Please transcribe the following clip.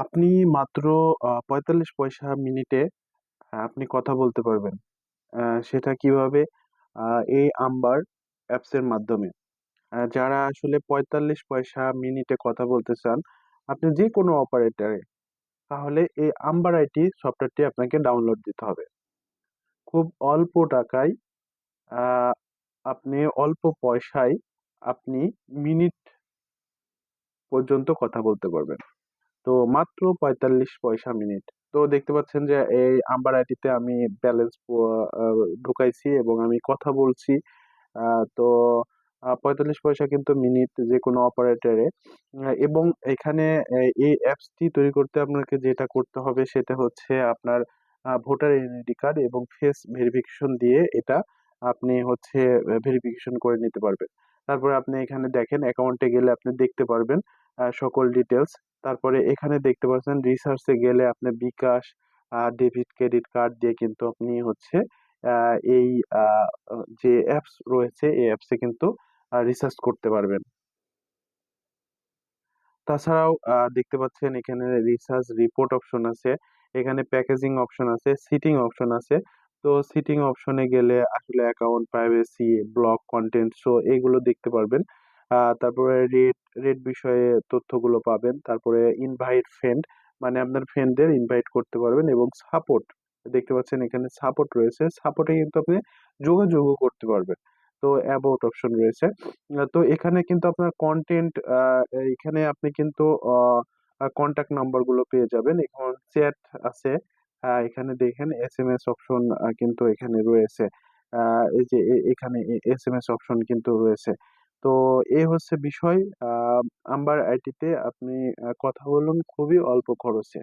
আপনি মাত্র ৪৫ পয়সা মিনিটে আপনি কথা বলতে পারবেন। সেটা কীভাবে? এই আম্বার অ্যাপসের মাধ্যমে। যারা আসলে ৪৫ পয়সা মিনিটে কথা বলতে চান, আপনি যে যেকোনো অপারেটরে, তাহলে এই আম্বার আইটি সফটওয়্যারটি আপনাকে ডাউনলোড দিতে হবে। খুব অল্প টাকায় আপনি অল্প পয়সায় আপনি মিনিট পর্যন্ত কথা বলতে পারবেন। তো মাত্র ৪৫ পয়সা মিনিট। তো দেখতে পাচ্ছেন যে এই আম্বার আইডিতে আমি ব্যালেন্স ঢুকাইছি এবং আমি কথা বলছি। তো পঁয়তাল্লিশ পয়সা কিন্তু মিনিট যেকোনো অপারেটরে। আ, এবং এখানে এই অ্যাপসটি তৈরি করতে আপনাকে যেটা করতে হবে সেটা হচ্ছে আপনার ভোটার আইডেন্টি কার্ড এবং ফেস ভেরিফিকেশন দিয়ে এটা আপনি হচ্ছে ভেরিফিকেশন করে নিতে পারবেন। তারপরে আপনি এখানে দেখেন অ্যাকাউন্টে গেলে আপনি দেখতে পারবেন সকল ডিটেইলস। তারপরে এখানে দেখতে পাচ্ছেন রিসার্চ গেলে আপনি বিকাশ, ডেবিট, ক্রেডিট কার্ড দিয়ে কিন্তু আপনি হচ্ছে এই যে অ্যাপস রয়েছে এই অ্যাপসে কিন্তু রিসার্চ করতে পারবেন। তাছাড়াও দেখতে পাচ্ছেন এখানে রিসার্চ রিপোর্ট অপশন আছে। এখানে প্যাকেজিং অপশন আছে, সিটিং অপশন আছে। তো সিটিং অপশনে গেলে আসলে account privacy, block content show এগুলো দেখতে পারবেন। তারপরে রেট, রেট বিষয়ে তথ্যগুলো পাবেন। তারপরে ইনভাইট ফ্রেন্ড মানে আপনার ফ্রেন্ডদের ইনভাইট করতে পারবেন এবং সাপোর্ট দেখতে পাচ্ছেন এখানে সাপোর্ট রয়েছে। সাপোর্টে কিন্তু আপনি যোগাযোগও করতে পারবেন। তো অ্যাবাউট অপশন রয়েছে। তো এখানে কিন্তু আপনার কন্টেন্ট এখানে আপনি কিন্তু কনট্যাক্ট নাম্বারগুলো পেয়ে যাবেন। এখন চ্যাট আছে। এখানে দেখেন এস এম এস অপশন কিন্তু এখানে রয়েছে। এই যে এখানে এস এম এস অপশন কিন্তু রয়েছে। তো এ হচ্ছে বিষয়। আম্বার আইটিতে আপনি কথা বলুন, খুবই অল্প খরচে।